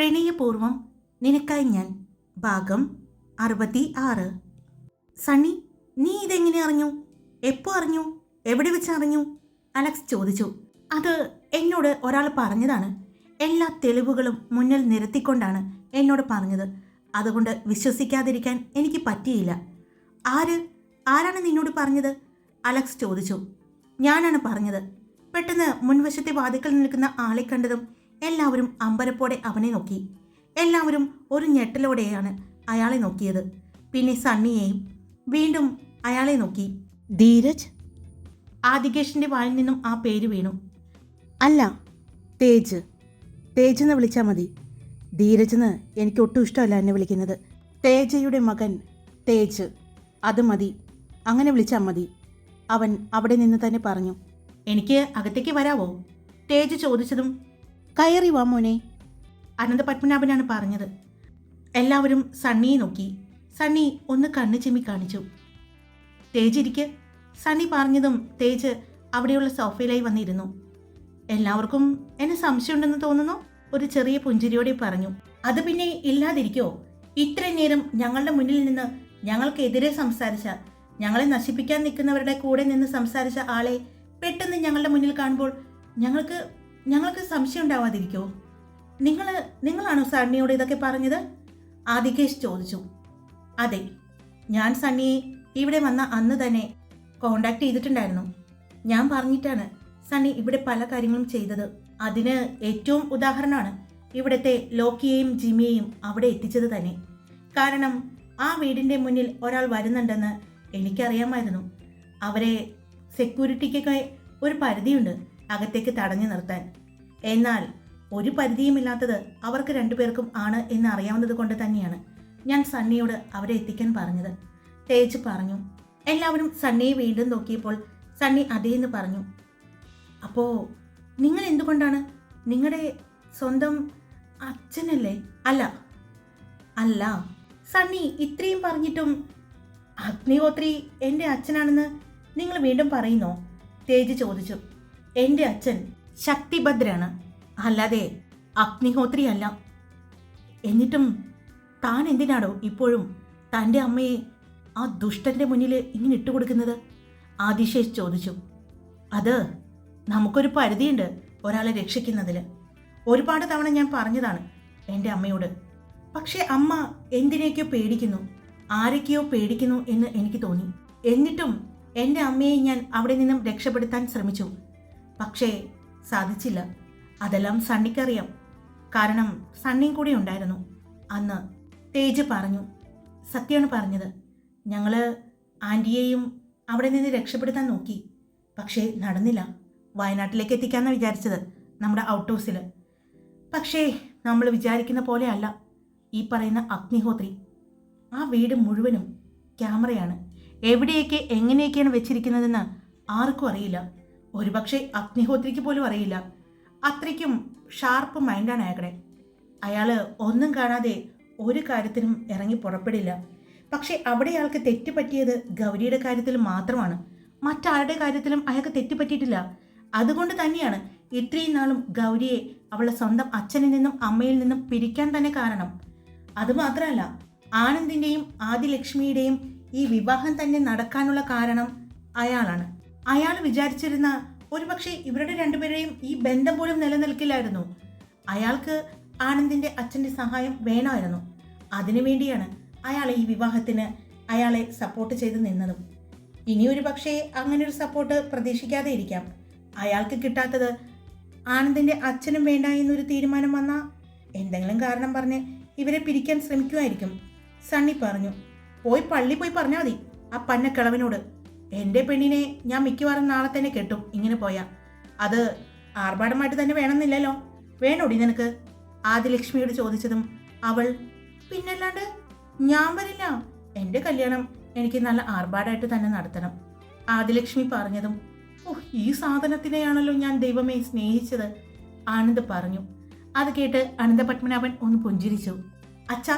പ്രണയപൂർവം നിനക്കായി ഞാൻ ഭാഗം അറുപത്തി ആറ് സണ്ണി നീ ഇതെങ്ങനെ അറിഞ്ഞു? എപ്പോൾ അറിഞ്ഞു? എവിടെ വെച്ച് അറിഞ്ഞു? അലക്സ് ചോദിച്ചു. അത് എന്നോട് ഒരാൾ പറഞ്ഞതാണ്. എല്ലാ തെളിവുകളും മുന്നിൽ നിരത്തിക്കൊണ്ടാണ് എന്നോട് പറഞ്ഞത്. അതുകൊണ്ട് വിശ്വസിക്കാതിരിക്കാൻ എനിക്ക് പറ്റിയില്ല. ആര്? ആരാണ് നിന്നോട് പറഞ്ഞത്? അലക്സ് ചോദിച്ചു. ഞാനാണ് പറഞ്ഞത്. പെട്ടെന്ന് മുൻവശത്തെ വാതിക്കൽ നിൽക്കുന്ന ആളെ കണ്ടതും എല്ലാവരും അമ്പരപ്പോടെ അവനെ നോക്കി. എല്ലാവരും ഒരു ഞെട്ടലോടെയാണ് അയാളെ നോക്കിയത്. പിന്നെ സണ്ണിയെയും വീണ്ടും അയാളെ നോക്കി. ധീരജ്? ആദികേഷിന്റെ വായിൽ നിന്നും ആ പേര് വീണു. അല്ല തേജ്. തേജ് എന്ന് വിളിച്ചാൽ മതി. ധീരജ് എന്ന് എനിക്ക് ഒട്ടും ഇഷ്ടമല്ല എന്നെ വിളിക്കുന്നത്. തേജയുടെ മകൻ തേജ്. അത് മതി. അങ്ങനെ വിളിച്ചാൽ മതി. അവൻ അവിടെ നിന്ന് തന്നെ പറഞ്ഞു. എനിക്ക് അകത്തേക്ക് വരാവോ? തേജ് ചോദിച്ചതും കയറി വാ മോനെ. അനന്ത പത്മനാഭനാണ് പറഞ്ഞത്. എല്ലാവരും സണ്ണിയെ നോക്കി. സണ്ണി ഒന്ന് കണ്ണു ചെമ്മി കാണിച്ചു. തേജ് ഇരിക്ക്. സണ്ണി പറഞ്ഞതും തേജ് അവിടെയുള്ള സോഫയിലായി വന്നിരുന്നു. എല്ലാവർക്കും എന്നെ സംശയമുണ്ടെന്ന് തോന്നുന്നു? ഒരു ചെറിയ പുഞ്ചിരിയോടെ പറഞ്ഞു. അത് പിന്നെ ഇല്ലാതിരിക്കോ? ഇത്രയും നേരം ഞങ്ങളുടെ മുന്നിൽ നിന്ന് ഞങ്ങൾക്കെതിരെ സംസാരിച്ച ഞങ്ങളെ നശിപ്പിക്കാൻ നിൽക്കുന്നവരുടെ കൂടെ നിന്ന് സംസാരിച്ച ആളെ പെട്ടെന്ന് ഞങ്ങളുടെ മുന്നിൽ കാണുമ്പോൾ ഞങ്ങൾക്ക് ഞങ്ങൾക്ക് സംശയം ഉണ്ടാവാതിരിക്കോ? നിങ്ങൾ നിങ്ങളാണോ സണ്ണിയോട് ഇതൊക്കെ പറഞ്ഞത്? ആദികേഷ് ചോദിച്ചു. അതെ ഞാൻ സണ്ണിയെ ഇവിടെ വന്ന അന്ന് തന്നെ കോണ്ടാക്ട് ചെയ്തിട്ടുണ്ടായിരുന്നു. ഞാൻ പറഞ്ഞിട്ടാണ് സണ്ണി ഇവിടെ പല കാര്യങ്ങളും ചെയ്തത്. അതിന് ഏറ്റവും ഉദാഹരണമാണ് ഇവിടുത്തെ ലോക്കിയെയും ജിമിയെയും അവിടെ എത്തിച്ചത് തന്നെ. കാരണം ആ വീടിന്റെ മുന്നിൽ ഒരാൾ വരുന്നുണ്ടെന്ന് എനിക്കറിയാമായിരുന്നു. അവരെ സെക്യൂരിറ്റിക്കൊക്കെ ഒരു പരിധിയുണ്ട്. അകത്തേക്ക് തടഞ്ഞു നിർത്താൻ. എന്നാൽ ഒരു പരിധിയുമില്ലാത്തത് അവർക്ക് രണ്ടുപേർക്കും ആണ് എന്ന് അറിയാവുന്നത് കൊണ്ട് തന്നെയാണ് ഞാൻ സണ്ണിയോട് അവരെ എത്തിക്കാൻ പറഞ്ഞത്. തേജ് പറഞ്ഞു എല്ലാവരും സണ്ണിയെ വീണ്ടും നോക്കിയപ്പോൾ സണ്ണി അതേന്ന് പറഞ്ഞു. അപ്പോ നിങ്ങൾ എന്തുകൊണ്ടാണ്? നിങ്ങളുടെ സ്വന്തം അച്ഛനല്ലേ? അല്ല അല്ല സണ്ണി ഇത്രയും പറഞ്ഞിട്ടും അഗ്നിഹോത്രി എന്റെ അച്ഛനാണെന്ന് നിങ്ങൾ വീണ്ടും പറയുന്നോ? തേജ് ചോദിച്ചു. എന്റെ അച്ഛൻ ശക്തിഭദ്രാണ് അല്ലാതെ അഗ്നിഹോത്രി അല്ല എന്നിട്ടും താൻ എന്തിനാണോ ഇപ്പോഴും തന്റെ അമ്മയെ ആ ദുഷ്ടന്റെ മുന്നിൽ ഇങ്ങനെ ഇട്ടുകൊടുക്കുന്നത് ആദിശേഷ് ചോദിച്ചു. അത് നമുക്കൊരു പരിധിയുണ്ട് ഒരാളെ രക്ഷിക്കുന്നതിൽ ഒരുപാട് തവണ ഞാൻ പറഞ്ഞതാണ് എന്റെ അമ്മയോട്. പക്ഷേ അമ്മ എന്തിനേക്കോ പേടിക്കുന്നു. ആരൊക്കെയോ പേടിക്കുന്നു എന്ന് എനിക്ക് തോന്നി. എന്നിട്ടും എന്റെ അമ്മയെ ഞാൻ അവിടെ നിന്നും രക്ഷപ്പെടുത്താൻ ശ്രമിച്ചു. പക്ഷേ സാധിച്ചില്ല. അതെല്ലാം സണ്ണിക്കറിയാം. കാരണം സണ്ണിയും കൂടി ഉണ്ടായിരുന്നു. അന്ന് തേജ് പറഞ്ഞു. സത്യമാണ് പറഞ്ഞത്. ഞങ്ങൾ ആന്റിയെയും അവിടെ നിന്ന് രക്ഷപ്പെടുത്താൻ നോക്കി. പക്ഷേ നടന്നില്ല. വയനാട്ടിലേക്ക് എത്തിക്കാമെന്ന് വിചാരിച്ചത് നമ്മുടെ ഔട്ട് ഹൗസിൽ പക്ഷേ നമ്മൾ വിചാരിക്കുന്ന പോലെയല്ല ഈ പറയുന്ന അഗ്നിഹോത്രി. ആ വീട് മുഴുവനും ക്യാമറയാണ്. എവിടെയൊക്കെ എങ്ങനെയൊക്കെയാണ് വെച്ചിരിക്കുന്നതെന്ന് ആർക്കും അറിയില്ല. ഒരുപക്ഷെ അഗ്നിഹോത്രിക്ക് പോലും അറിയില്ല. അത്രയ്ക്കും ഷാർപ്പ് മൈൻഡാണ് അയാളുടെ അയാൾ ഒന്നും കാണാതെ ഒരു കാര്യത്തിനും ഇറങ്ങി പുറപ്പെടില്ല. പക്ഷേ അവിടെ അയാൾക്ക് തെറ്റുപറ്റിയത് ഗൗരിയുടെ കാര്യത്തിൽ മാത്രമാണ്. മറ്റാരുടെ കാര്യത്തിലും അയാൾക്ക് തെറ്റുപറ്റിയിട്ടില്ല. അതുകൊണ്ട് തന്നെയാണ് ഇത്രയും നാളും ഗൗരിയെ അവളുടെ സ്വന്തം അച്ഛനിൽ നിന്നും അമ്മയിൽ നിന്നും പിരിക്കാൻ തന്നെ കാരണം. അതുമാത്രമല്ല ആനന്ദിന്റെയും ആദിലക്ഷ്മിയുടെയും ഈ വിവാഹം തന്നെ നടക്കാനുള്ള കാരണം അയാളാണ്. അയാൾ വിചാരിച്ചിരുന്ന ഒരുപക്ഷെ ഇവരുടെ രണ്ടുപേരെയും ഈ ബന്ധം പോലും നിലനിൽക്കില്ലായിരുന്നു. അയാൾക്ക് ആനന്ദിന്റെ അച്ഛന്റെ സഹായം വേണമായിരുന്നു. അതിനുവേണ്ടിയാണ് അയാൾ ഈ വിവാഹത്തിന് അയാളെ സപ്പോർട്ട് ചെയ്ത് നിന്നതും. ഇനി ഒരു പക്ഷേ അങ്ങനെ ഒരു സപ്പോർട്ട് പ്രതീക്ഷിക്കാതെ ഇരിക്കാം. അയാൾക്ക് കിട്ടാത്തത് ആനന്ദിന്റെ അച്ഛനും വേണ്ട എന്നൊരു തീരുമാനം വന്ന എന്തെങ്കിലും കാരണം പറഞ്ഞ് ഇവരെ പിരിക്കാൻ ശ്രമിക്കുമായിരിക്കും. സണ്ണി പറഞ്ഞു പോയി പള്ളി പോയി പറഞ്ഞാൽ മതി ആ പന്ന കിളവനോട് എന്റെ പെണ്ണിനെ ഞാൻ മിക്കവാറും നാളെ തന്നെ കെട്ടും. ഇങ്ങനെ പോയാ. അത് ആർഭാടമായിട്ട് തന്നെ വേണമെന്നില്ലല്ലോ. വേണോടി നിനക്ക്? ആദിലക്ഷ്മിയോട് ചോദിച്ചതും അവൾ പിന്നല്ലാണ്ട് ഞാൻ വരില്ല. എന്റെ കല്യാണം എനിക്ക് നല്ല ആർഭാടായിട്ട് തന്നെ നടത്തണം. ആദിലക്ഷ്മി പറഞ്ഞതും ഓഹ് ഈ സാധനത്തിനെയാണല്ലോ ഞാൻ ദൈവമേ സ്നേഹിച്ചത്. ആനന്ദ് പറഞ്ഞു. അത് കേട്ട് അനന്ത പത്മനാഭൻ ഒന്ന് പുഞ്ചിരിച്ചു. അച്ഛ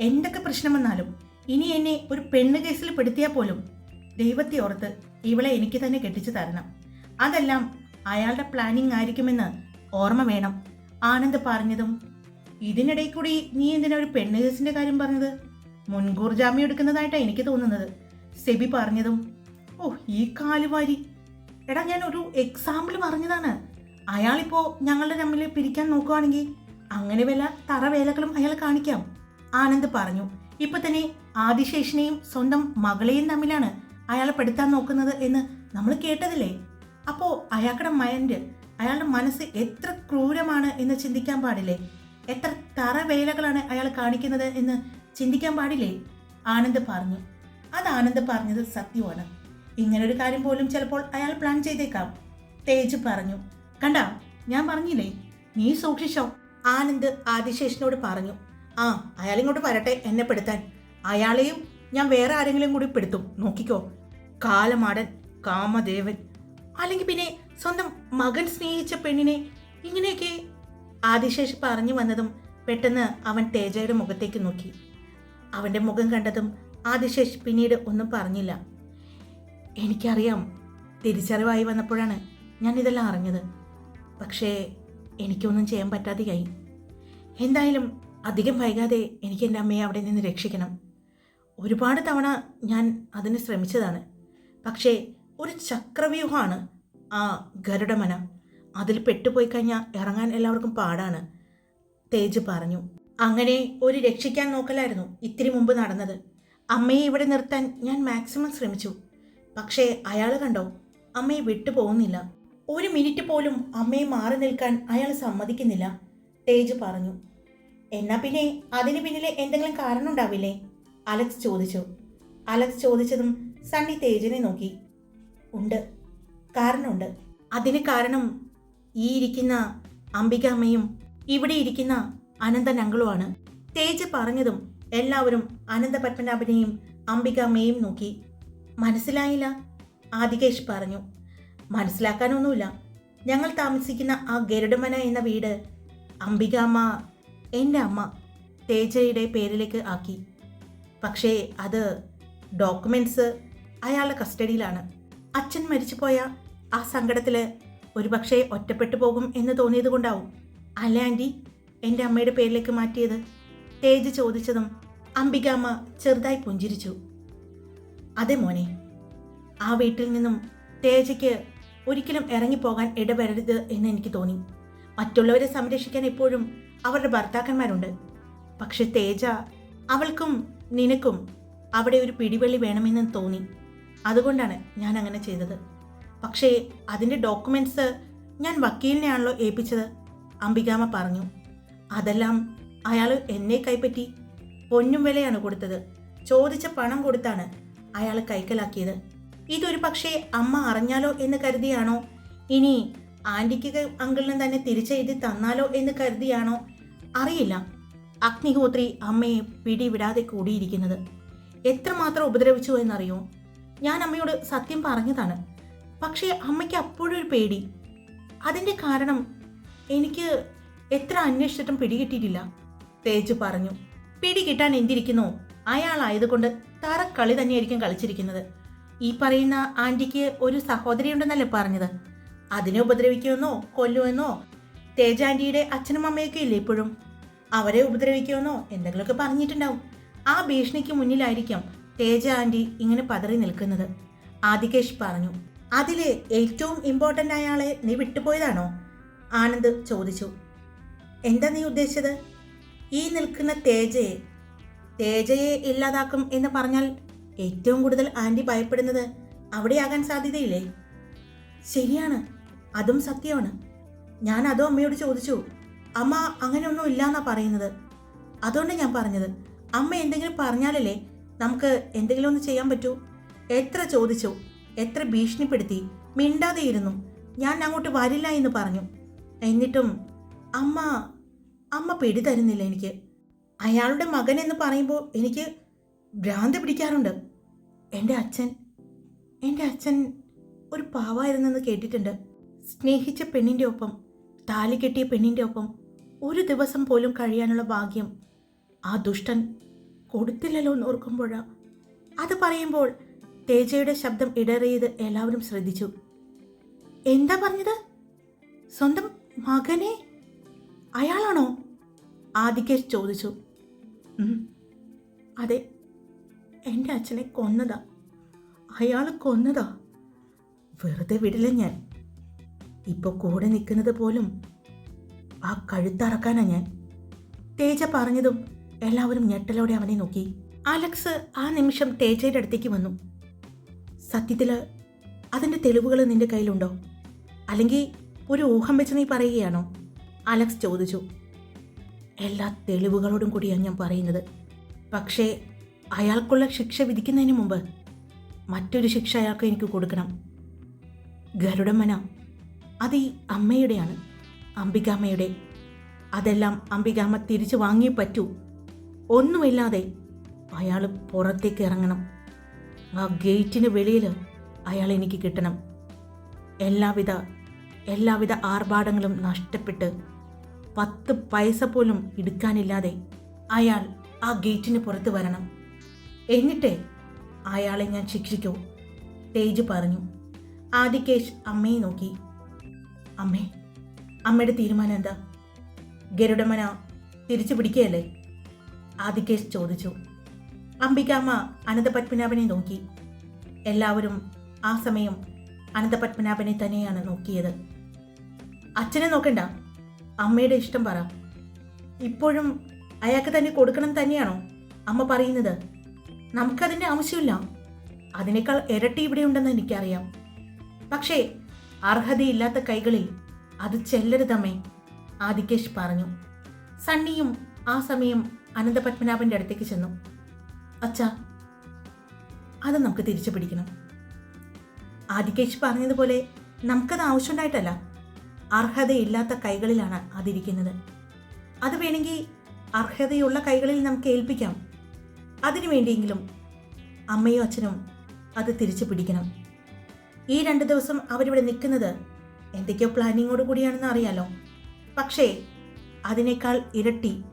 എന്തൊക്കെ പ്രശ്നം വന്നാലും ഇനി എന്നെ ഒരു പെണ്ണ് കേസിൽ പെടുത്തിയാൽ പോലും ദൈവത്തെ ഓർത്ത് ഇവളെ എനിക്ക് തന്നെ കെട്ടിച്ചു തരണം. അതെല്ലാം അയാളുടെ പ്ലാനിങ് ആയിരിക്കുമെന്ന് ഓർമ്മ വേണം. ആനന്ദ് പറഞ്ഞതും ഇതിനിടയിൽ കൂടി നീ എന്തിനാ ഒരു പെണ്ണ് കേസിന്റെ കാര്യം പറഞ്ഞത്? മുൻകൂർ ജാമ്യം എടുക്കുന്നതായിട്ടാണ് എനിക്ക് തോന്നുന്നത്. സെബി പറഞ്ഞതും ഓ ഈ കാലുവാരി. എടാ ഞാൻ ഒരു എക്സാമ്പിൾ പറഞ്ഞതാണ്. അയാളിപ്പോ ഞങ്ങളുടെ തമ്മിൽ പിരിക്കാൻ നോക്കുവാണെങ്കിൽ അങ്ങനെ വല്ല തറവേലകളും അയാൾ കാണിക്കാം. ആനന്ദ് പറഞ്ഞു ഇപ്പൊ തന്നെ ആദിശേഷനെയും സ്വന്തം മകളെയും തമ്മിലാണ് അയാൾ പെടുത്താൻ നോക്കുന്നത് എന്ന് നമ്മൾ കേട്ടതില്ലേ? അപ്പോൾ അയാളുടെ മൈൻഡ് അയാളുടെ മനസ്സ് എത്ര ക്രൂരമാണ് എന്ന് ചിന്തിക്കാൻ പാടില്ലേ? എത്ര തറവേലകളാണ് അയാൾ കാണിക്കുന്നത് എന്ന് ചിന്തിക്കാൻ പാടില്ലേ? ആനന്ദ് പറഞ്ഞു. അത് ആനന്ദ് പറഞ്ഞത് സത്യമാണ്. ഇങ്ങനൊരു കാര്യം പോലും ചിലപ്പോൾ അയാൾ പ്ലാൻ ചെയ്തേക്കാം. തേജ് പറഞ്ഞു. കണ്ട ഞാൻ പറഞ്ഞില്ലേ? നീ സൂക്ഷിച്ചോ? ആനന്ദ് ആദിശേഷനോട് പറഞ്ഞു. ആ അയാളിങ്ങോട്ട് വരട്ടെ എന്നെ പെടുത്താൻ. അയാളെയും ഞാൻ വേറെ ആരെങ്കിലും കൂടി പെടുത്തും. നോക്കിക്കോ. കാലമാടൻ കാമദേവൻ അല്ലെങ്കിൽ പിന്നെ സ്വന്തം മകൻ സ്നേഹിച്ച പെണ്ണിനെ ഇങ്ങനെയൊക്കെ ആദിശേഷ് പറഞ്ഞു വന്നതും പെട്ടെന്ന് അവൻ തേജയുടെ മുഖത്തേക്ക് നോക്കി. അവന്റെ മുഖം കണ്ടതും ആദിശേഷ് പിന്നീട് ഒന്നും പറഞ്ഞില്ല. എനിക്കറിയാം തിരിച്ചറിവായി വന്നപ്പോഴാണ് ഞാൻ ഇതെല്ലാം അറിഞ്ഞത്. പക്ഷേ എനിക്കൊന്നും ചെയ്യാൻ പറ്റാതെയായി. എന്തായാലും അധികം വൈകാതെ എനിക്ക് എന്റെ അമ്മയെ അവിടെ നിന്ന് രക്ഷിക്കണം. ഒരുപാട് തവണ ഞാൻ അതിന് ശ്രമിച്ചതാണ്. പക്ഷേ ഒരു ചക്രവ്യൂഹമാണ് ആ ഗരുഡമന. അതിൽ പെട്ടുപോയി കഴിഞ്ഞാൽ ഇറങ്ങാൻ എല്ലാവർക്കും പാടാണ്. തേജ് പറഞ്ഞു. അങ്ങനെ ഒരു രക്ഷിക്കാൻ നോക്കലായിരുന്നു ഇത്തിരി മുമ്പ് നടന്നത്. അമ്മയെ ഇവിടെ നിർത്താൻ ഞാൻ മാക്സിമം ശ്രമിച്ചു. പക്ഷേ അയാൾ കണ്ടോ അമ്മയെ വിട്ടുപോകുന്നില്ല ഒരു മിനിറ്റ് പോലും അമ്മയെ മാറി നിൽക്കാൻ അയാൾ സമ്മതിക്കുന്നില്ല. തേജ് പറഞ്ഞു. എന്നാ പിന്നെ അതിന് പിന്നിലെ എന്തെങ്കിലും കാരണം ഉണ്ടാവില്ലേ? അലക്സ് ചോദിച്ചു. അലക്സ് ചോദിച്ചതും സണ്ണി തേജിനെ നോക്കി. ഉണ്ട്. കാരണമുണ്ട് അതിന് കാരണം ഈ ഇരിക്കുന്ന അംബികാമ്മയും ഇവിടെ ഇരിക്കുന്ന അനന്തൻ അങ്കിളുമാണ്. തേജ് പറഞ്ഞതും എല്ലാവരും അനന്ത പത്മനാഭനെയും അംബികാമ്മയെയും നോക്കി. മനസ്സിലായില്ല? ആദികേഷ് പറഞ്ഞു. മനസ്സിലാക്കാനൊന്നുമില്ല. ഞങ്ങൾ താമസിക്കുന്ന ആ ഗരുഡമന എന്ന വീട് അംബികാമ്മ എന്റെ അമ്മ തേജയുടെ പേരിലേക്ക് ആക്കി. പക്ഷേ അത് ഡോക്യുമെന്റ്സ് അയാളുടെ കസ്റ്റഡിയിലാണ്. അച്ഛൻ മരിച്ചുപോയ ആ സങ്കടത്തിൽ ഒരുപക്ഷെ ഒറ്റപ്പെട്ടു പോകും എന്ന് തോന്നിയത് കൊണ്ടാവും അല്ല ആന്റി എന്റെ അമ്മയുടെ പേരിലേക്ക് മാറ്റിയത്. തേജ് ചോദിച്ചതും അംബികാമ്മ ചെറുതായി പുഞ്ചിരിച്ചു. അതെ മോനെ ആ വീട്ടിൽ നിന്നും തേജയ്ക്ക് ഒരിക്കലും ഇറങ്ങിപ്പോകാൻ ഇടവരരുത് എന്ന് എനിക്ക് തോന്നി. മറ്റുള്ളവരെ സംരക്ഷിക്കാൻ എപ്പോഴും അവരുടെ ഭർത്താക്കന്മാരുണ്ട്. പക്ഷെ തേജ അവൾക്കും നിനക്കും അവിടെ ഒരു പിടിവള്ളി വേണമെന്ന് തോന്നി. അതുകൊണ്ടാണ് ഞാൻ അങ്ങനെ ചെയ്തത്. പക്ഷേ അതിന്റെ ഡോക്യുമെന്റ്സ് ഞാൻ വക്കീലിനെയാണല്ലോ ഏൽപ്പിച്ചത് അംബികാമ പറഞ്ഞു. അതെല്ലാം അയാൾ എന്നെ കൈപ്പറ്റി പൊന്നും വിലയാണ് കൊടുത്തത്. ചോദിച്ച പണം കൊടുത്താണ് അയാൾ കൈക്കലാക്കിയത്. ഇതൊരു പക്ഷേ അമ്മ അറിഞ്ഞാലോ എന്ന് കരുതിയാണോ? ഇനി ആന്റിക്ക് അങ്കിളിന് തന്നെ തിരിച്ചെഴുതി തന്നാലോ എന്ന് കരുതിയാണോ? അറിയില്ല. അഗ്നിഹോത്രി അമ്മയെ പിടിവിടാതെ കൂടിയിരിക്കുന്നത്. എത്രമാത്രം ഉപദ്രവിച്ചു എന്നറിയോ? ഞാൻ അമ്മയോട് സത്യം പറഞ്ഞതാണ്. പക്ഷേ അമ്മയ്ക്ക് അപ്പോഴൊരു പേടി. അതിന്റെ കാരണം എനിക്ക് എത്ര അന്വേഷിച്ചിട്ടും പിടികിട്ടിയിട്ടില്ല. തേജ് പറഞ്ഞു പിടികിട്ടാൻ എന്തിരിക്കുന്നു? അയാളായതുകൊണ്ട് തറക്കളി തന്നെയായിരിക്കും കളിച്ചിരിക്കുന്നത്. ഈ പറയുന്ന ആന്റിക്ക് ഒരു സഹോദരി സഹോദരിയുണ്ടെന്നല്ലേ പറഞ്ഞത്? അതിനെ ഉപദ്രവിക്കുമെന്നോ കൊല്ലുമെന്നോ തേജ ആന്റിയുടെ അച്ഛനും അമ്മയൊക്കെ ഇല്ലേ ഇപ്പോഴും? അവരെ ഉപദ്രവിക്കുമെന്നോ എന്തെങ്കിലുമൊക്കെ പറഞ്ഞിട്ടുണ്ടാവും. ആ ഭീഷണിക്ക് മുന്നിലായിരിക്കാം തേജ ആന്റി ഇങ്ങനെ പതറി നിൽക്കുന്നത്. ആദികേഷ് പറഞ്ഞു അതിലെ ഏറ്റവും ഇമ്പോർട്ടന്റ് അയാളെ നീ വിട്ടുപോയതാണോ? ആനന്ദ് ചോദിച്ചു എന്താ നീ ഉദ്ദേശിച്ചത്? ഈ നിൽക്കുന്ന തേജയെ തേജയെ ഇല്ലാതാക്കും എന്ന് പറഞ്ഞാൽ ഏറ്റവും കൂടുതൽ ആന്റി ഭയപ്പെടുന്നത് അവിടെയാകാൻ സാധ്യതയില്ലേ? ശരിയാണ് അതും സത്യമാണ്. ഞാൻ അതോ അമ്മയോട് ചോദിച്ചു അമ്മ അങ്ങനെയൊന്നും ഇല്ലാന്നാ പറയുന്നത്. അതുകൊണ്ട് ഞാൻ പറഞ്ഞത്. അമ്മ എന്തെങ്കിലും പറഞ്ഞാലല്ലേ നമുക്ക് എന്തെങ്കിലും ഒന്ന് ചെയ്യാൻ പറ്റൂ? എത്ര ചോദിച്ചു എത്ര ഭീഷണിപ്പെടുത്തി മിണ്ടാതെയിരുന്നു. ഞാൻ അങ്ങോട്ട് വരില്ല എന്ന് പറഞ്ഞു. എന്നിട്ടും അമ്മ അമ്മ പിടി തരുന്നില്ല എനിക്ക്. അയാളുടെ മകൻ എന്ന് പറയുമ്പോൾ എനിക്ക് ഭ്രാന്ത് പിടിക്കാറുണ്ട്. എന്റെ അച്ഛൻ എന്റെ അച്ഛൻ ഒരു പാവായിരുന്നെന്ന് കേട്ടിട്ടുണ്ട്. സ്നേഹിച്ച പെണ്ണിന്റെ ഒപ്പം താലി കെട്ടിയ പെണ്ണിന്റെ ഒപ്പം ഒരു ദിവസം പോലും കഴിയാനുള്ള ഭാഗ്യം ആ ദുഷ്ടൻ കൊടുത്തില്ലല്ലോ എന്ന് ഓർക്കുമ്പോഴാ. അത് പറയുമ്പോൾ തേജയുടെ ശബ്ദം ഇടറിയത് എല്ലാവരും ശ്രദ്ധിച്ചു. എന്താ പറഞ്ഞത്? സ്വന്തം മകനെ? അയാളാണോ? ആദികേഷ് ചോദിച്ചു. അതെ എന്റെ അച്ഛനെ കൊന്നതാ. അയാൾ കൊന്നതാ. വെറുതെ വിടില്ല ഞാൻ. ഇപ്പോൾ കൂടെ നിൽക്കുന്നത് പോലും ആ കഴുത്തറക്കാനാ ഞാൻ. തേജ പറഞ്ഞതും എല്ലാവരും ഞെട്ടലോടെ അവനെ നോക്കി. അലക്സ് ആ നിമിഷം തേജയുടെ അടുത്തേക്ക് വന്നു. സത്യത്തിൽ അതിന്റെ തെളിവുകൾ നിന്റെ കയ്യിലുണ്ടോ? അല്ലെങ്കിൽ ഒരു ഊഹം വെച്ച് നീ പറയുകയാണോ? അലക്സ് ചോദിച്ചു. എല്ലാ തെളിവുകളോടും കൂടിയാണ് ഞാൻ പറയുന്നത്. പക്ഷേ അയാൾക്കുള്ള ശിക്ഷ വിധിക്കുന്നതിന് മുമ്പ് മറ്റൊരു ശിക്ഷ അയാൾക്ക് എനിക്ക് കൊടുക്കണം. ഗരുഡമന അത് ഈ അമ്മയുടെയാണ് അംബികാമ്മയുടെ. അതെല്ലാം അംബികാമ്മ തിരിച്ചു വാങ്ങിയേ പറ്റൂ. ഒന്നുമില്ലാതെ അയാൾ പുറത്തേക്ക് ഇറങ്ങണം. ആ ഗേറ്റിന് വെളിയിൽ അയാൾ എനിക്ക് കിട്ടണം. എല്ലാവിധ എല്ലാവിധ ആർഭാടങ്ങളും നഷ്ടപ്പെട്ട് പത്ത് പൈസ പോലും എടുക്കാനില്ലാതെ അയാൾ ആ ഗേറ്റിന് പുറത്ത് വരണം. എന്നിട്ടേ അയാളെ ഞാൻ ശിക്ഷിക്കൂ തേജ് പറഞ്ഞു. ആദികേഷ് അമ്മയെ നോക്കി. അമ്മേ അമ്മയുടെ തീരുമാനം എന്താ? ഗരുഡമന തിരിച്ചു പിടിക്കുകയല്ലേ? ആദികേശ് ചോദിച്ചു. അംബികാമ്മ അനന്തപത്മനാഭനെ നോക്കി. എല്ലാവരും ആ സമയം അനന്തപത്മനാഭനെ തന്നെയാണ് നോക്കിയത്. അച്ഛനെ നോക്കണ്ട. അമ്മയുടെ ഇഷ്ടം പറ. ഇപ്പോഴും അയാൾക്ക് തന്നെ കൊടുക്കണം തന്നെയാണോ? അമ്മ പറയുന്നത്. നമുക്കതിന്റെ ആവശ്യമില്ല. അതിനേക്കാൾ ഇരട്ടി ഇവിടെ ഉണ്ടെന്ന് എനിക്കറിയാം. പക്ഷേ അർഹതയില്ലാത്ത കൈകളിൽ അത് ചെല്ലരുതമ്മേ ആദികേഷ് പറഞ്ഞു. സണ്ണിയും ആ സമയം അനന്തപത്മനാഭന്റെ അടുത്തേക്ക് ചെന്നു. അച്ഛാ അത് നമുക്ക് തിരിച്ചു പിടിക്കണം. ആദികേഷ് പറഞ്ഞതുപോലെ നമുക്കത് ആവശ്യമുണ്ടായിട്ടല്ല. അർഹതയില്ലാത്ത കൈകളിലാണ് അതിരിക്കുന്നത്. അത് വേണമെങ്കിൽ അർഹതയുള്ള കൈകളിൽ നമുക്ക് ഏൽപ്പിക്കാം. അതിനു വേണ്ടിയെങ്കിലും അമ്മയും അച്ഛനും അത് തിരിച്ചു പിടിക്കണം. ഈ രണ്ട് ദിവസം അവരിവിടെ നിൽക്കുന്നത് എന്തൊക്കെയോ പ്ലാനിങ്ങോട് കൂടിയാണെന്ന് അറിയാലോ. പക്ഷേ അതിനേക്കാൾ ഇരട്ടി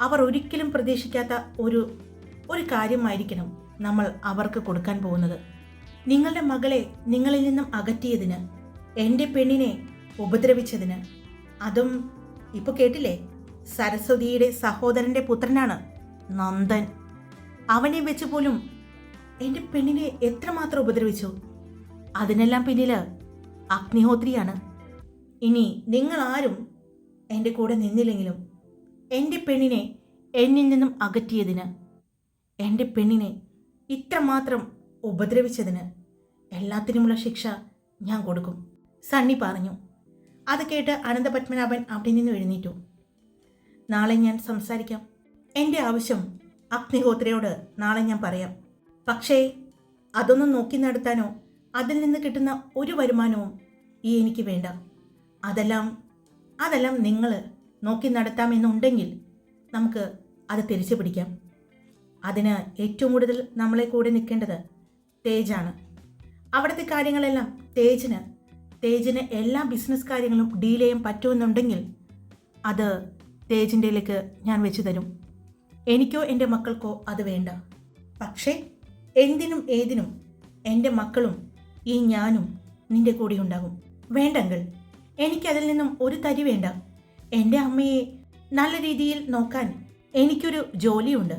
അവർ ഒരിക്കലും പ്രതീക്ഷിക്കാത്ത ഒരു ഒരു കാര്യമായിരിക്കണം നമ്മൾ അവർക്ക് കൊടുക്കാൻ പോകുന്നത്. നിങ്ങളുടെ മകളെ നിങ്ങളിൽ നിന്നും അകറ്റിയതിന് എന്റെ പെണ്ണിനെ ഉപദ്രവിച്ചതിന് അതും ഇപ്പോൾ കേട്ടില്ലേ? സരസ്വതിയുടെ സഹോദരന്റെ പുത്രനാണ് നന്ദൻ. അവനെ വെച്ച് പോലും എന്റെ പെണ്ണിനെ എത്രമാത്രം ഉപദ്രവിച്ചു? അതിനെല്ലാം പിന്നിൽ അഗ്നിഹോത്രിയാണ്. ഇനി നിങ്ങളാരും എന്റെ കൂടെ നിന്നില്ലെങ്കിലും എന്റെ പെണ്ണിനെ എന്നിൽ നിന്നും അകറ്റിയതിന് എന്റെ പെണ്ണിനെ ഇത്രമാത്രം ഉപദ്രവിച്ചതിന് എല്ലാത്തിനുമുള്ള ശിക്ഷ ഞാൻ കൊടുക്കും. സണ്ണി പറഞ്ഞു. അത് കേട്ട് അനന്തപത്മനാഭൻ അവിടെ നിന്ന് എഴുന്നേറ്റു. നാളെ ഞാൻ സംസാരിക്കാം. എന്റെ ആവശ്യം അഗ്നിഹോത്രയോട് നാളെ ഞാൻ പറയാം. പക്ഷേ അതൊന്നും നോക്കി നടത്താനോ അതിൽ നിന്ന് കിട്ടുന്ന ഒരു വരുമാനവും ഈ എനിക്ക് വേണ്ട. അതെല്ലാം അതെല്ലാം നിങ്ങൾ നോക്കി നടത്താമെന്നുണ്ടെങ്കിൽ നമുക്ക് അത് തിരിച്ചു പിടിക്കാം. അതിന് ഏറ്റവും കൂടുതൽ നമ്മളെ കൂടെ നിൽക്കേണ്ടത് തേജാണ്. അവിടുത്തെ കാര്യങ്ങളെല്ലാം തേജിന് തേജിന് എല്ലാ ബിസിനസ് കാര്യങ്ങളും ഡീൽ ചെയ്യാൻ പറ്റുമെന്നുണ്ടെങ്കിൽ അത് തേജിന്റെയിലേക്ക് ഞാൻ വെച്ച് തരും. എനിക്കോ എന്റെ മക്കൾക്കോ അത് വേണ്ട. പക്ഷേ എന്തിനും ഏതിനും എന്റെ മക്കളും ഈ ഞാനും നിന്റെ കൂടെ ഉണ്ടാകും. വേണ്ടെങ്കിൽ എനിക്കതിൽ നിന്നും ഒരു തരി വേണ്ട. എന്റെ അമ്മയെ നല്ല രീതിയിൽ നോക്കാൻ എനിക്കൊരു ജോലിയുണ്ട്.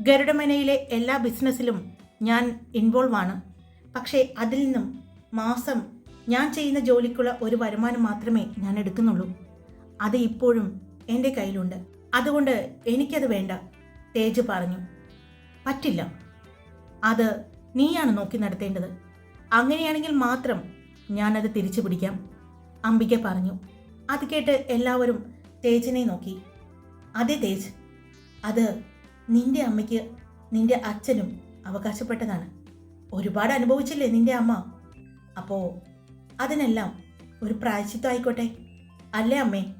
ഗരുഡമനയിലെ എല്ലാ ബിസിനസ്സിലും ഞാൻ ഇൻവോൾവ് ആണ്. പക്ഷേ അതിൽ നിന്നും മാസം ഞാൻ ചെയ്യുന്ന ജോലിക്കുള്ള ഒരു വരുമാനം മാത്രമേ ഞാൻ എടുക്കുന്നുള്ളൂ. അത് ഇപ്പോഴും എന്റെ കയ്യിലുണ്ട്. അതുകൊണ്ട് എനിക്കത് വേണ്ട തേജ് പറഞ്ഞു. പറ്റില്ല. അത് നീയാണ് നോക്കി നടത്തേണ്ടത്. അങ്ങനെയാണെങ്കിൽ മാത്രം ഞാനത് തിരിച്ചു പിടിക്കാം അംബിക പറഞ്ഞു. അത് കേട്ട് എല്ലാവരും തേജിനെ നോക്കി. അതെ തേജ് അത് നിന്റെ അമ്മയ്ക്ക് നിന്റെ അച്ഛനും അവകാശപ്പെട്ടതാണ്. ഒരുപാട് അനുഭവിച്ചില്ലേ നിന്റെ അമ്മ? അപ്പോ അതിനെല്ലാം ഒരു പ്രായശ്ചിത്തം ആയിക്കോട്ടെ. അല്ലേ അമ്മേ?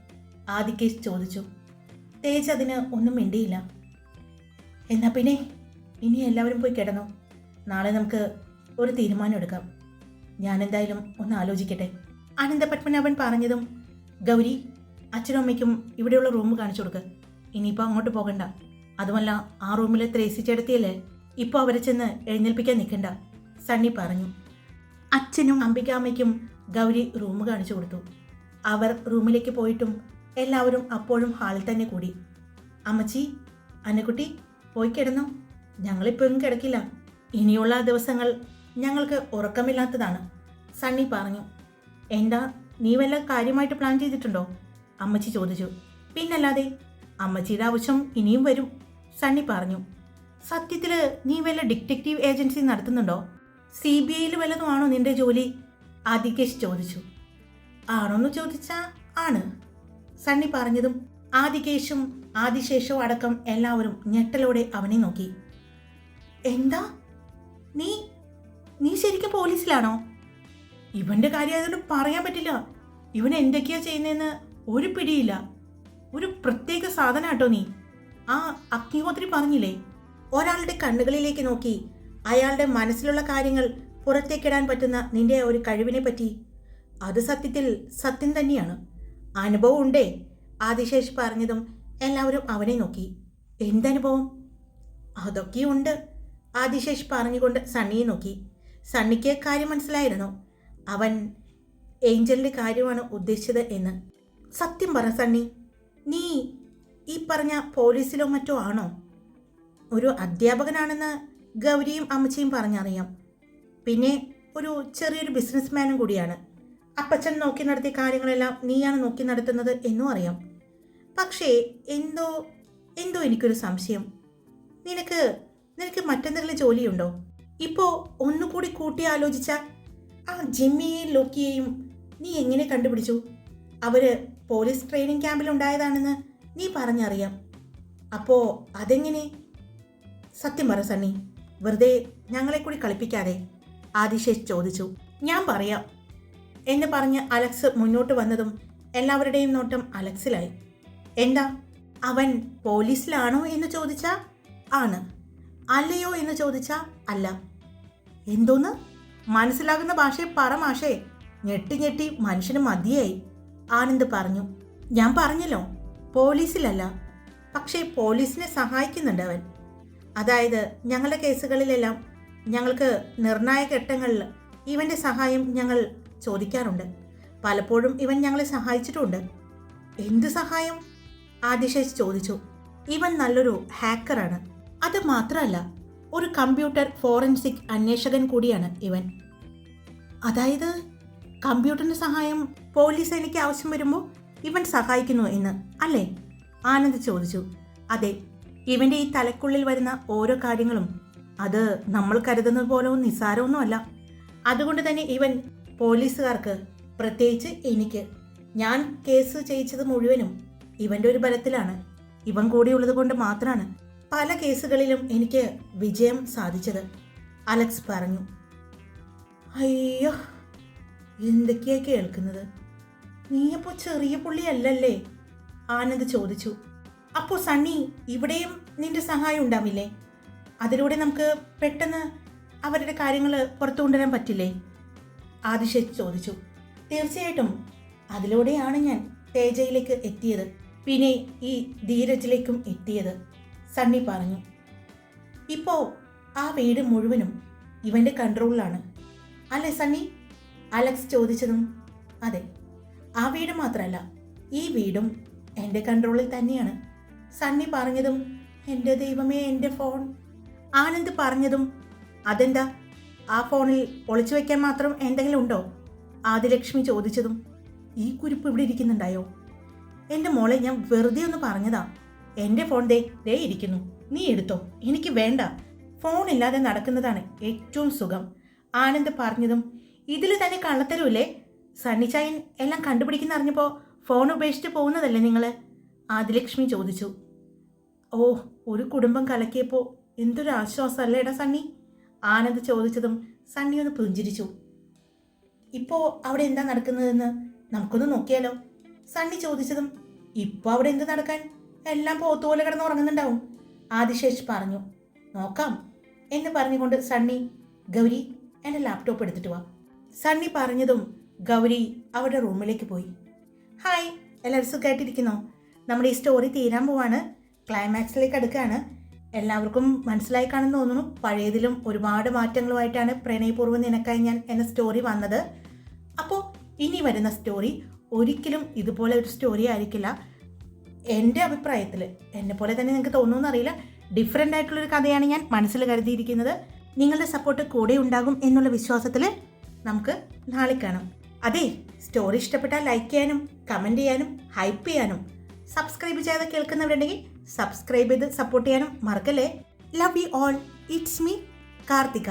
ആദികേഷ് ചോദിച്ചു. തേജ് അതിന് ഒന്നും മിണ്ടിയില്ല. എന്നാ പിന്നെ ഇനി എല്ലാവരും പോയി കിടന്നോ. നാളെ നമുക്ക് ഒരു തീരുമാനം എടുക്കാം. ഞാൻ എന്തായാലും ഒന്ന് ആലോചിക്കട്ടെ. അനന്തപത്മനാഭൻ പറഞ്ഞതും ഗൗരി അച്ഛനും അമ്മയ്ക്കും ഇവിടെയുള്ള റൂം കാണിച്ചു കൊടുക്ക്. ഇനിയിപ്പോൾ അങ്ങോട്ട് പോകണ്ട. അതുമല്ല ആ റൂമിലെ ത്രേസി ചേട്ടത്തിയല്ലേ? ഇപ്പോൾ അവരെ ചെന്ന് എഴുന്നേൽപ്പിക്കാൻ നിൽക്കണ്ട സണ്ണി പറഞ്ഞു. അച്ഛനും അംബികാമ്മയ്ക്കും ഗൗരി റൂം കാണിച്ചു കൊടുത്തു. അവർ റൂമിലേക്ക് പോയിട്ടും എല്ലാവരും അപ്പോഴും ഹാളിൽ തന്നെ കൂടി. അമ്മച്ചി അന്നക്കുട്ടി പോയി കിടന്നു? ഞങ്ങളിപ്പോഴും കിടക്കില്ല. ഇനിയുള്ള ദിവസങ്ങൾ ഞങ്ങൾക്ക് ഉറക്കമില്ലാത്തതാണ്. സണ്ണി പറഞ്ഞു. എന്താ നീ വല്ല കാര്യമായിട്ട് പ്ലാൻ ചെയ്തിട്ടുണ്ടോ? അമ്മച്ചി ചോദിച്ചു. പിന്നല്ലാതെ അമ്മച്ചിയുടെ ആവശ്യം ഇനിയും വരും സണ്ണി പറഞ്ഞു. സത്യത്തിൽ നീ വല്ല ഡിറ്റക്റ്റീവ് ഏജൻസി നടത്തുന്നുണ്ടോ? സി ബി ഐയിൽ വല്ലതുമാണോ നിന്റെ ജോലി? ആദികേഷ് ചോദിച്ചു. ആണോന്ന് ചോദിച്ചാ ആണ്. സണ്ണി പറഞ്ഞതും ആദികേഷും ആദിശേഷവും അടക്കം എല്ലാവരും ഞെട്ടലോടെ അവനെ നോക്കി. എന്താ? നീ നീ ശരിക്കും പോലീസിലാണോ? ഇവന്റെ കാര്യം അതുകൊണ്ട് പറയാൻ പറ്റില്ല. ഇവൻ എന്തൊക്കെയാ ചെയ്യുന്നതെന്ന് ഒരു പിടിയില്ല. ഒരു പ്രത്യേക സാധന കേട്ടോ നീ. ആ അഗ്നിഹോത്രി പറഞ്ഞില്ലേ? ഒരാളുടെ കണ്ണുകളിലേക്ക് നോക്കി. അയാളുടെ മനസ്സിലുള്ള കാര്യങ്ങൾ പുറത്തേക്കിടാൻ പറ്റുന്ന നിന്റെ ഒരു കഴിവിനെ പറ്റി. അത് സത്യത്തിൽ സത്യം തന്നെയാണ്. അനുഭവം ഉണ്ടേ. ആദിശേഷ് പറഞ്ഞതും എല്ലാവരും അവനെ നോക്കി. എന്തനുഭവം? അതൊക്കെയുണ്ട് ആദിശേഷ് പറഞ്ഞുകൊണ്ട് സണ്ണിയെ നോക്കി. സണ്ണിക്ക് കാര്യം മനസ്സിലായിരുന്നു. അവൻ ഏഞ്ചലിന്റെ കാര്യമാണ് ഉദ്ദേശിച്ചത് എന്ന്. സത്യം പറ സണ്ണി. നീ ഈ പറഞ്ഞ പോലീസിലോ മറ്റോ ആണോ? ഒരു അധ്യാപകനാണെന്ന് ഗൗരിയും അമ്മച്ചിയും പറഞ്ഞറിയാം. പിന്നെ ഒരു ചെറിയൊരു ബിസിനസ്മാനും കൂടിയാണ്. അപ്പച്ചൻ നോക്കി നടത്തിയ കാര്യങ്ങളെല്ലാം നീയാണ് നോക്കി നടത്തുന്നത് എന്നും അറിയാം. പക്ഷേ എന്തോ എന്തോ എനിക്കൊരു സംശയം. നിനക്ക് നിനക്ക് മറ്റെന്തെങ്കിലും ജോലിയുണ്ടോ? ഇപ്പോൾ ഒന്നുകൂടി കൂട്ടി ആലോചിച്ച ആ ജിമ്മിയെയും ലോക്കിയെയും നീ എങ്ങനെ കണ്ടുപിടിച്ചു? അവർ പോലീസ് ട്രെയിനിങ് ക്യാമ്പിൽ ഉണ്ടായതാണെന്ന് നീ പറഞ്ഞറിയാം. അപ്പോ അതെങ്ങനെ? സത്യം പറ സണ്ണി. വെറുതെ ഞങ്ങളെ കൂടി കളിപ്പിക്കാതെ. ആദിശേഷ് ചോദിച്ചു. ഞാൻ പറയാം. എന്ന് പറഞ്ഞ് അലക്സ് മുന്നോട്ട് വന്നതും എല്ലാവരുടെയും നോട്ടം അലക്സിലായി. എന്താ? അവൻ പോലീസിലാണോ എന്ന് ചോദിച്ചാ? ആണ്. അല്ലയോ എന്ന് ചോദിച്ചാ? അല്ല. എന്തോന്ന്? മനസ്സിലാകുന്ന ഭാഷയെ പറ മാഷേ. ഞെട്ടി ഞെട്ടി മനുഷ്യന് മതിയായി. ആനന്ദ് പറഞ്ഞു ഞാൻ പറഞ്ഞല്ലോ പോലീസിലല്ല. പക്ഷേ പോലീസിനെ സഹായിക്കുന്നുണ്ട് അവൻ. അതായത് ഞങ്ങളുടെ കേസുകളിലെല്ലാം ഞങ്ങൾക്ക് നിർണായക ഘട്ടങ്ങളിൽ ഇവന്റെ സഹായം ഞങ്ങൾ ചോദിക്കാറുണ്ട്. പലപ്പോഴും ഇവൻ ഞങ്ങളെ സഹായിച്ചിട്ടുണ്ട് എന്ത് സഹായം? ആദിശേഷ് ചോദിച്ചു. ഇവൻ നല്ലൊരു ഹാക്കറാണ്. അത് മാത്രമല്ല ഒരു കമ്പ്യൂട്ടർ ഫോറൻസിക് അന്വേഷകൻ കൂടിയാണ് ഇവൻ. അതായത് കമ്പ്യൂട്ടറിന്റെ സഹായം പോലീസ് എനിക്ക് ആവശ്യം വരുമ്പോൾ ഇവൻ സഹായിക്കുന്നു എന്ന് അല്ലേ? ആനന്ദ് ചോദിച്ചു. അതെ ഇവന്റെ ഈ തലക്കുള്ളിൽ വരുന്ന ഓരോ കാര്യങ്ങളും അത് നമ്മൾ കരുതുന്നത് പോലെ നിസ്സാരമൊന്നുമല്ല അതുകൊണ്ട് തന്നെ ഇവൻ പോലീസുകാർക്ക് പ്രത്യേകിച്ച് എനിക്ക് ഞാൻ കേസ് ചെയ്യിച്ചത് മുഴുവനും ഇവന്റെ ഒരു ബലത്തിലാണ്. ഇവൻ കൂടിയുള്ളത് കൊണ്ട് മാത്രമാണ് പല കേസുകളിലും എനിക്ക് വിജയം സാധിച്ചത്. അലക്സ് പറഞ്ഞു. അയ്യോ. എന്തൊക്കെയാ കേൾക്കുന്നത്? നീയപ്പോ ചെറിയ പുള്ളിയല്ലല്ലേ? ആനന്ദ് ചോദിച്ചു. അപ്പോ സണ്ണി ഇവിടെയും നിന്റെ സഹായം ഉണ്ടാവില്ലേ? അതിലൂടെ നമുക്ക് പെട്ടെന്ന് അവരുടെ കാര്യങ്ങൾ പുറത്തു കൊണ്ടുവരാൻ പറ്റില്ലേ? ആദിശ ചോദിച്ചു. തീർച്ചയായിട്ടും. അതിലൂടെയാണ് ഞാൻ തേജയിലേക്ക് എത്തിയത്. പിന്നെ ഈ ധീരജിലേക്കും എത്തിയത്. സണ്ണി പറഞ്ഞു. ഇപ്പോ ആ വീട് മുഴുവനും ഇവന്റെ കൺട്രോളിലാണ് അല്ലേ സണ്ണി? അലക്സ് ചോദിച്ചതും അതെ. ആ വീട് മാത്രമല്ല ഈ വീടും എന്റെ കൺട്രോളിൽ തന്നെയാണ്. സണ്ണി പറഞ്ഞതും എന്റെ ദൈവമേ എന്റെ ഫോൺ. ആനന്ദ് പറഞ്ഞതും അതെന്താ? ആ ഫോണിൽ ഒളിച്ചു വയ്ക്കാൻ മാത്രം എന്തെങ്കിലും ഉണ്ടോ? ആദിലക്ഷ്മി ചോദിച്ചതും ഈ കുരിപ്പ് ഇവിടെ ഇരിക്കുന്നുണ്ടായോ? എന്റെ മോളെ ഞാൻ വെറുതെ ഒന്ന് പറഞ്ഞതാ. എന്റെ ഫോൺ ദേ ദേ ഇരിക്കുന്നു. നീ എടുത്തോ. എനിക്ക് വേണ്ട. ഫോൺ ഇല്ലാതെ നടക്കുന്നതാണ് ഏറ്റവും സുഖം. ആനന്ദ് പറഞ്ഞതും ഇതിൽ തന്നെ കള്ളത്തരൂല്ലേ? സണ്ണിച്ചായൻ എല്ലാം കണ്ടുപിടിക്കുന്ന അറിഞ്ഞപ്പോൾ ഫോൺ ഉപേക്ഷിച്ച് പോകുന്നതല്ലേ നിങ്ങൾ ആദിലക്ഷ്മി ചോദിച്ചു. ഓ ഒരു കുടുംബം കലക്കിയപ്പോൾ എന്തൊരു ആശ്വാസമല്ലേ എടാ സണ്ണി? ആനന്ദ് ചോദിച്ചതും സണ്ണി ഒന്ന് പുഞ്ചിരിച്ചു. ഇപ്പോൾ അവിടെ എന്താ നടക്കുന്നതെന്ന് നമുക്കൊന്ന് നോക്കിയാലോ? സണ്ണി ചോദിച്ചതും ഇപ്പോൾ അവിടെ എന്ത് നടക്കാൻ? എല്ലാം പോത്തുപോലെ കിടന്ന് ഉറങ്ങുന്നുണ്ടാവും. ആദിശേഷ് പറഞ്ഞു നോക്കാം. എന്ന് പറഞ്ഞുകൊണ്ട് സണ്ണി ഗൗരി എന്റെ ലാപ്ടോപ്പ് എടുത്തിട്ട് വാ. സണ്ണി പറഞ്ഞതും ഗൗരി അവരുടെ റൂമിലേക്ക് പോയി. ഹായ് എല്ലാവരും സുഖമായിട്ടിരിക്കുന്നോ നമ്മുടെ ഈ സ്റ്റോറി തീരാൻ പോവാണ്. ക്ലൈമാക്സിലേക്ക് അടുക്കുകയാണ് എല്ലാവർക്കും മനസ്സിലായി കാണുന്നു തോന്നുന്നു. പഴയതിലും ഒരുപാട് മാറ്റങ്ങളുമായിട്ടാണ് പ്രണയപൂർവം നിനക്കായി ഞാൻ എന്ന സ്റ്റോറി വന്നത്. അപ്പോൾ ഇനി വരുന്ന സ്റ്റോറി ഒരിക്കലും ഇതുപോലെ ഒരു സ്റ്റോറി ആയിരിക്കില്ല. എന്റെ അഭിപ്രായത്തിൽ എന്നെ പോലെ തന്നെ നിങ്ങൾക്ക് തോന്നുമെന്ന് അറിയില്ല. ഡിഫറെന്റ് ആയിട്ടുള്ളൊരു കഥയാണ് ഞാൻ മനസ്സിൽ കരുതിയിരിക്കുന്നത്. നിങ്ങളുടെ സപ്പോർട്ട് കൂടെ ഉണ്ടാകും എന്നുള്ള വിശ്വാസത്തിൽ നമുക്ക് നാളെ കാണാം. അതെ സ്റ്റോറി ഇഷ്ടപ്പെട്ടാൽ ലൈക്ക് ചെയ്യാനും കമന്റ് ചെയ്യാനും ഹൈപ്പ് ചെയ്യാനും സബ്സ്ക്രൈബ് ചെയ്ത് കേൾക്കുന്നവരുണ്ടെങ്കിൽ സബ്സ്ക്രൈബ് ചെയ്ത് സപ്പോർട്ട് ചെയ്യാനും മറക്കല്ലേ? Love you all it's me Karthika.